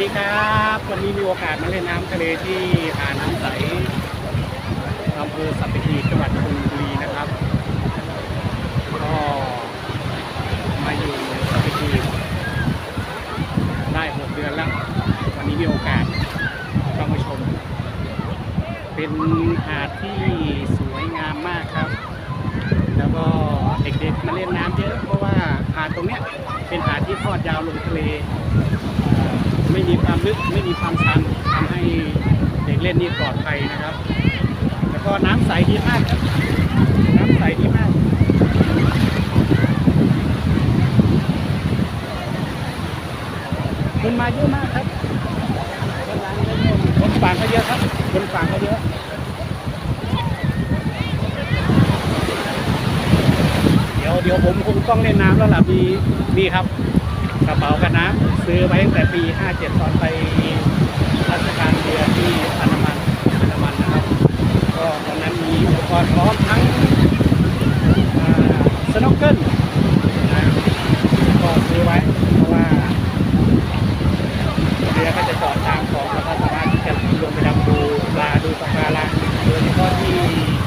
ดีครับ วันนี้มีโอกาสมาเล่นน้ำทะเลที่หาดน้ำใสอำเภอสัตหีบจังหวัดชลบุรีนะครับ ก็มาอยู่สัตหีบได้หกเดือนแล้ว วันนี้มีโอกาสเข้ามาชม เป็นหาดที่สวยงามมากครับ แล้วก็เด็กๆมาเล่นน้ำเยอะเพราะว่าหาดตรงเนี้ยเป็นหาดที่ทอดยาวลงทะเล มีความลึกไม่มีความชันทำให้เด็กเล่นนี่ปลอดภัยนะครับ แล้วก็น้ำใสดีมากครับน้ำใสดีมากคนมาเยอะมากครับคนร้านเยอะคนฝั่งก็เยอะครับคนฝั่งก็เยอะเดี๋ยวเดี๋ยวผมคงต้องเล่นน้ำแล้วล่ะมีนี่ครับ กระเป๋ากันน้ำซื้อไว้ตั้งแต่ปี 57 ตอนไปราชการเรือที่อันดามันอันดามันนะครับ ก็ตอนนั้นมีอุปกรณ์พร้อมทั้งสโนว์เกิลนะก็ซื้อไว้เพราะว่าเรือก็จะจอดตามของแล้วก็สามารถที่จะลงไปดำดูปลาดูปะการังโดยเฉพาะที่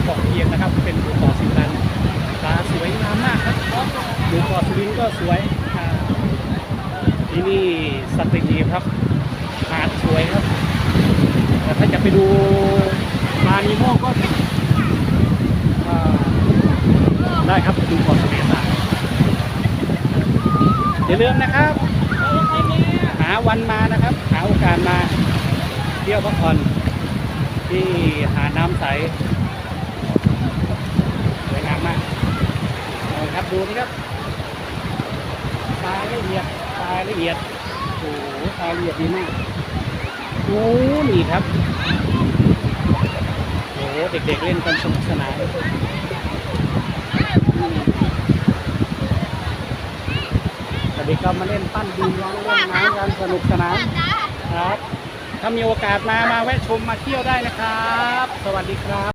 เกาะเทียนนะครับ เป็นภูเกาะสิบลันปลาสวยงามมากครับดูเกาะสุรินทร์ก็สวย ที่นี่สัตหีบครับหาดสวยครับแต่ถ้าจะไปดูปลานีโม่ก็ได้ครับดูเกาะเสม็ดาอย่าลืมนะครับ หาวันมานะครับ หาโอกาสมา เที่ยวพักผ่อนที่หาดน้ำใสสวยงามมากครับดูนะครับตายละเอียดายละเอียดโอ้โหตายละเอียดดีมากโอ้นี่ครับโอ้โหเด็กๆเล่นกันสนุกสนานเด็กก็มาเล่นปั้นดินร้องเล่นน้ำกันสนุกสนานครับ ถ้ามีโอกาสมามาแวะชมมาเที่ยวได้นะครับ สวัสดีครับ